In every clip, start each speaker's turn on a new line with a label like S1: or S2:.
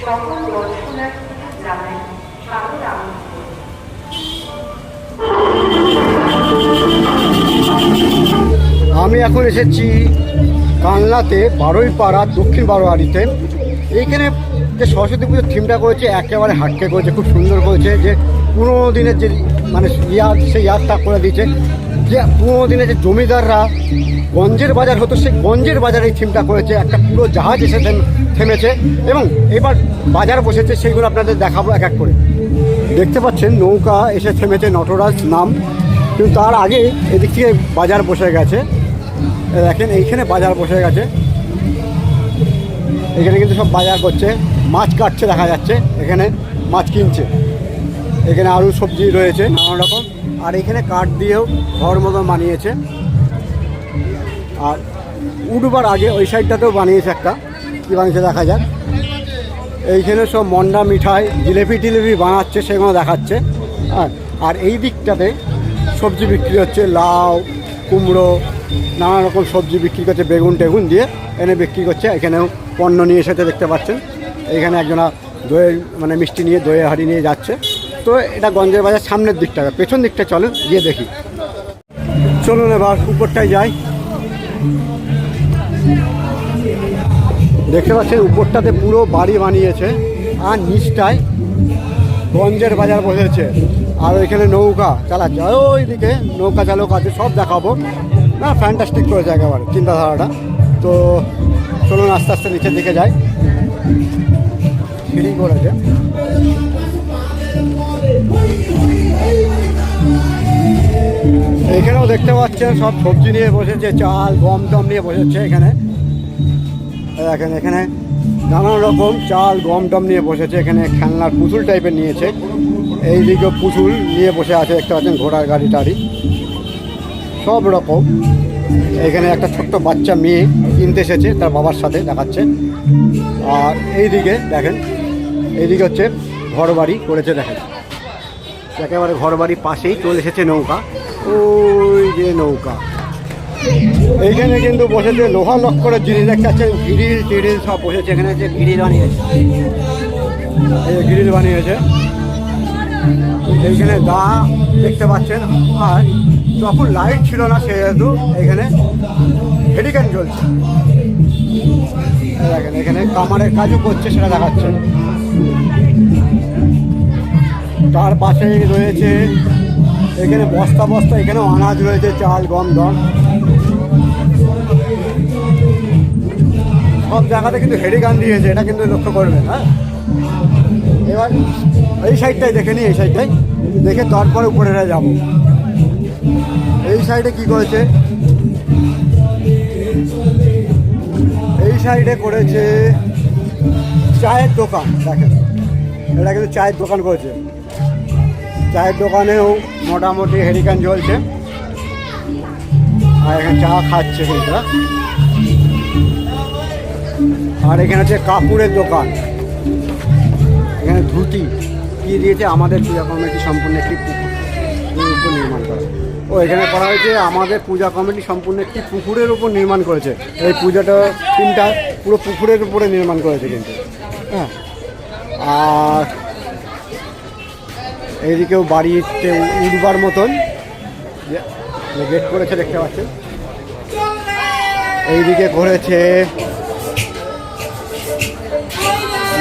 S1: সকল
S2: আমি এখন এসেছি কালনাতে বারোই পাড়া, দক্ষিণ বারোয়ারিতে এইখানে যে সরস্বতী পুজোর থিমটা করেছে, একেবারে হাটকে করেছে, খুব সুন্দর করেছে, যে পুরোনো দিনের যে মানে ইয়াদ সেই ইয়াদটা করে দিয়েছে। যে পুরোনো দিনে যে জমিদাররা গঞ্জের বাজার হতো, সেই গঞ্জের বাজারে এই থিমটা করেছে। একটা পুরো জাহাজ এসে থেম- থেমেছে এবং এবার বাজার বসেছে, সেইগুলো আপনাদের দেখাবো এক এক করে। দেখতে পাচ্ছেন, নৌকা এসে থেমেছে, নটরাজ নাম। কিন্তু তার আগে এদিক থেকে বাজার বসে গেছে। দেখেন, এইখানে বাজার বসে গেছে। এখানে কিন্তু সব বাজার করছে। মাছ কাটছে, দেখা যাচ্ছে। এখানে মাছ কিনছে। এখানে আলু সবজি রয়েছে নানা রকম। আর এখানে কাঠ দিয়েও ঘর মতো বানিয়েছে। আর উঠবার আগে ওই সাইডটাতেও বানিয়েছে একটা। কী বানিয়েছে, দেখা যাক। এইখানে সব মন্ডা মিঠাই, জিলেপি টিলেপি বানাচ্ছে, সেগুলো দেখাচ্ছে। হ্যাঁ আর এই দিকটাতে সবজি বিক্রি হচ্ছে, লাউ, কুমড়ো, নানা রকম সবজি বিক্রি করছে, বেগুন টেগুন দিয়ে এনে বিক্রি করছে। এখানেও পণ্য নিয়ে এসেছে, দেখতে পাচ্ছেন। এইখানে একজনা দইয়ের মানে মিষ্টি নিয়ে দইয়ের হাঁড়ি নিয়ে যাচ্ছে। তো এটা গঞ্জের বাজার সামনের দিকটা, পেছন দিকটা চলেন গিয়ে দেখি। চলুন এবার, উপরটায় যাই। দেখতে পাচ্ছেন, উপরটাতে পুরো বাড়ি বানিয়েছে আর নিচটায় গঞ্জের বাজার বসেছে। আর ওইখানে নৌকা চালাচ্ছে। ওইদিকে নৌকা চালক আছে, সব দেখাবো। না ফ্যান্টাস্টিক করেছে একেবারে, চিন্তাধারাটা। তো চলুন, আস্তে আস্তে নিচের দিকে যাই। সিঁড়ি করেছে। এখানেও দেখতে পাচ্ছেন, সব সবজি নিয়ে বসেছে, চাল, গম টম নিয়ে বসেছে এখানে। দেখেন, এখানে নানান রকম চাল, গম টম নিয়ে বসেছে। এখানে খেলনার পুতুল টাইপের নিয়েছে। এই দিকে পুতুল নিয়ে বসে আছে দেখতে পাচ্ছেন, ঘোড়ার গাড়ি টাড়ি। সব রকম। এখানে একটা ছোট্ট বাচ্চা মেয়ে কিনতে এসেছে, তার বাবার সাথে দেখাচ্ছে। আর এইদিকে দেখেন, এইদিকে হচ্ছে ঘর বাড়ি করেছে, দেখেন। একেবারে ঘর বাড়ির পাশেই চলে এসেছে নৌকা। ওই যে নৌকা। এইখানে কিন্তু বসেছে লোহা লক্করের জিনিস দেখতে পাচ্ছেন গ্রিল টিরিল সব বসেছে, এখানে যে গ্রিল বানিয়েছে। এই গ্রিল বানিয়েছে। এইখানে দা দেখতে পাচ্ছেন, আর তখন লাইট ছিল না সেহেতু এখানে হেডিকেন এই দেখেন, এখানে কামারের কাজও করছে সেটা দেখাচ্ছে। তার পাশেই রয়েছে, এখানে বস্তা বস্তা এখানে আনাজ রয়েছে, চাল, গম দম সব জায়গাতে কিন্তু হেডিগান দিয়েছে, এটা কিন্তু লক্ষ্য করবেন হ্যাঁ? এবার এই সাইডটাই দেখে নিই এই সাইডটাই। দেখে তারপরে উপরে যাব। এই সাইডে কি করেছে? এই সাইডে করেছে চায়ের দোকান, দেখেন। এটা কিন্তু চায়ের দোকান করেছে। চায়ের দোকানেও মোটামুটি হেরিকান জ্বলছে। আর এখানে চা খাচ্ছে কিন্তু আর এখানে হচ্ছে কাপড়ের দোকান। এখানে ধুতি। কি দিয়েছে? আমাদের পূজা কমিটি সম্পূর্ণ একটি উপর নির্মাণ করা। ও, এখানে করা হয়েছে আমাদের পূজা কমিটি সম্পূর্ণ একটি পুকুরের উপর নির্মাণ করেছে। এই পূজাটা তিনটা পুরো পুকুরের উপরে নির্মাণ করেছে কিন্তু। হ্যাঁ। আর এইদিকেও বাড়িতে উঠবার মতন। গেট করেছে দেখতে পাচ্ছেন? এইদিকে করেছে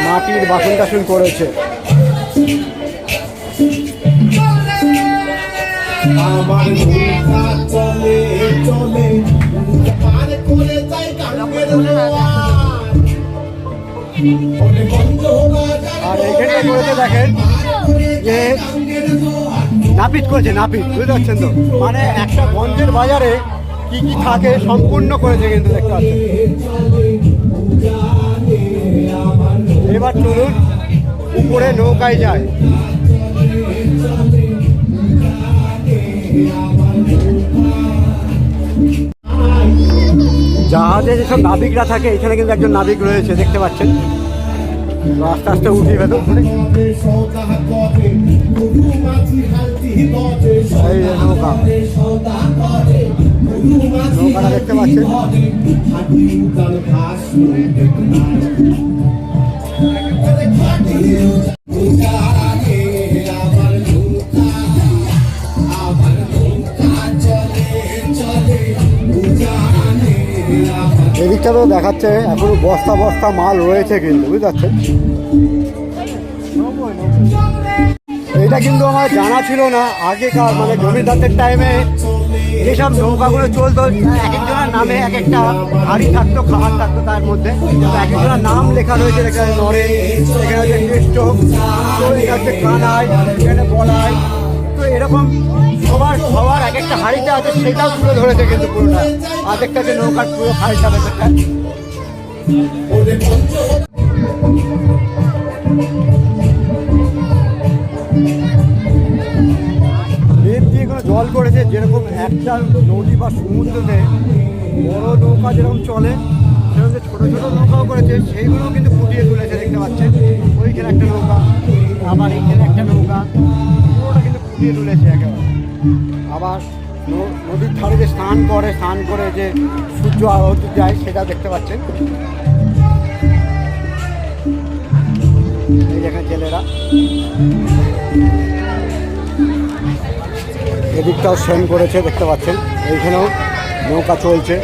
S2: মাটির বাসন টাসন করেছে। আর এইখানটা করেছে দেখেন যে নাপিত করেছে নাপিত বুঝতে পারছেন তো? মানে একটা গঞ্জের বাজারে কি কি থাকে সম্পূর্ণ করেছে কিন্তু দেখতে পাচ্ছেন। এবার চলুন, উপরে নৌকায় যায় জাহাজে যেসব নাবিকরা থাকে, এখানে কিন্তু একজন নাবিক রয়েছে, দেখতে পাচ্ছেন। আস্তে আস্তে উঠি ভেতর নৌকা। নৌকাটা দেখতে পাচ্ছেন। এদিকটা তো দেখাচ্ছে, এখনও বস্তা বস্তা মাল রয়েছে কিন্তু, বুঝতে পারছেন? এটা কিন্তু আমার জানা ছিল না, আগেকার মানে জমিদারদের টাইমে যেসব নৌকাগুলো চলতো এক একজনের নামে এক একটা হাড়ি থাকতো খাবার থাকতো তার মধ্যে। এক একজনের নাম লেখা রয়েছে এখানে নরেন এখানে হচ্ছে কৃষ্ণ এখানে হচ্ছে এখানে বলাই। তো এরকম সবার সবার এক একটা হাড়িটা আছে, সেটাও তুলে ধরেছে কিন্তু পুরোটা। আর একটা যে নৌকার পুরো হাড়িটা ব্যাপারটা
S3: ওরে পঞ্চ
S2: লেপ দিয়ে কোনো জল করেছে যেরকম একটা নদী বা সমুদ্রতে বড় নৌকা যেরকম চলে, সেরকম যে ছোটো ছোটো নৌকাও করেছে, সেইগুলোও কিন্তু ফুটিয়ে তুলেছে, দেখতে পাচ্ছেন। ওইখানে একটা নৌকা, আবার এইখানে একটা নৌকা, পুরোটা কিন্তু ফুটিয়ে তুলেছে একেবারে। আবার নদীর ধারে যে স্নান করে স্নান করে যে সূর্য আহত যায়, সেটা দেখতে পাচ্ছেন। এই দেখেন ছেলেরা এদিকটাও সেন করেছে, দেখতে পাচ্ছেন। এইখানেও নৌকা চলছে।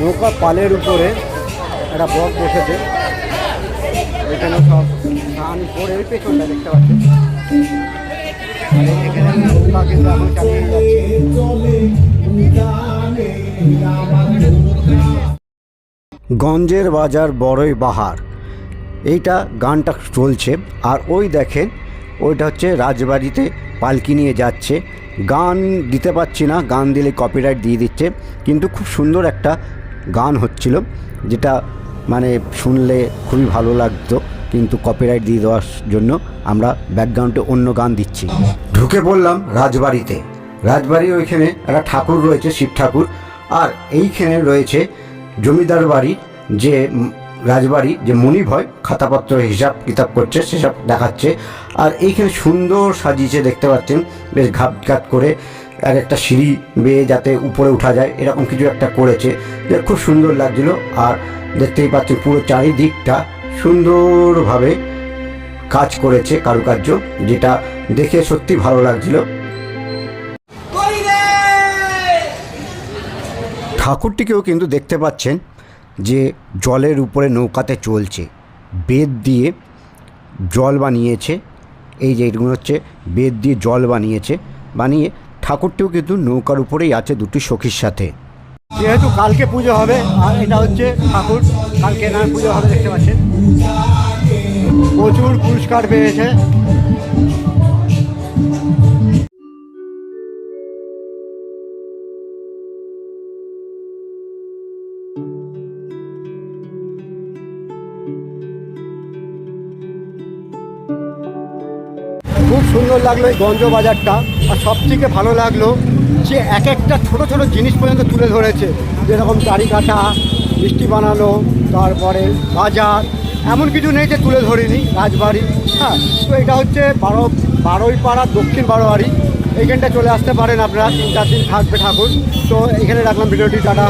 S2: নৌকা পালের উপরে একটা বক বসেছে। এখানে সব স্নান করে পেছনটা দেখতে পাচ্ছেন। গঞ্জের বাজার বড়ই বাহার। এইটা গানটা চলছে। আর ওই দেখেন, ওইটা হচ্ছে রাজবাড়িতে পালকি নিয়ে যাচ্ছে। গান দিতে পারছি না, গান দিলে কপিরাইট দিয়ে দিচ্ছে। কিন্তু খুব সুন্দর একটা গান হচ্ছিল, যেটা মানে শুনলে খুবই ভালো লাগতো, কিন্তু কপিরাইট দিয়ে দেওয়ার জন্য আমরা ব্যাকগ্রাউন্ডে অন্য গান দিচ্ছি। ঢুকে পড়লাম রাজবাড়িতে। রাজবাড়ি ওইখানে একটা ঠাকুর রয়েছে, শিব ঠাকুর। আর এইখানে রয়েছে জমিদার বাড়ি, যে রাজবাড়ি যে মনিব হয় খাতাপত্র হিসাব কিতাব করছে সেসব দেখাচ্ছে। আর এইখানে সুন্দর সাজিয়েছে দেখতে পাচ্ছেন বেশ ঘাট ঘাট করে আর একটা সিঁড়ি বেয়ে যাতে উপরে উঠা যায় এরকম কিছু একটা করেছে। যে খুব সুন্দর লাগছিল। আর দেখতেই পাচ্ছেন পুরো চারিদিকটা সুন্দরভাবে কাজ করেছে কারুকার্য যেটা দেখে সত্যি ভালো লাগছিল। ঠাকুরটিকেও কিন্তু দেখতে পাচ্ছেন যে জলের উপরে নৌকাতে চলছে বেদ দিয়ে জল বানিয়েছে, এই যে এগুলো হচ্ছে বেদ দিয়ে জল বানিয়েছে, বানিয়ে ঠাকুরটিও কিন্তু নৌকার উপরেই আছে দুটি সখীর সাথে। যেহেতু কালকে পুজো হবে, আর এটা হচ্ছে ঠাকুর, কালকে পুজো হবে দেখতে পাচ্ছেন। প্রচুর পুরস্কার পেয়েছে। খুব সুন্দর লাগল এই গঞ্জ বাজারটা। আর সব থেকে ভালো লাগল যে এক একটা ছোট ছোট জিনিস পর্যন্ত তুলে ধরেছে। যেরকম দাড়ি কাটা মিষ্টি বানানো, তারপরে বাজার, এমন কিছু নেই যে তুলে ধরিনি, রাজবাড়ি। হ্যাঁ তো এটা হচ্ছে বারো, বারোই পাড়া দক্ষিণ বারোয়ারি। এইখানটা চলে আসতে পারেন আপনারা, তিন চার দিন থাকবে ঠাকুর। তো এখানে রাখলাম ভিডিওটি, টাটা।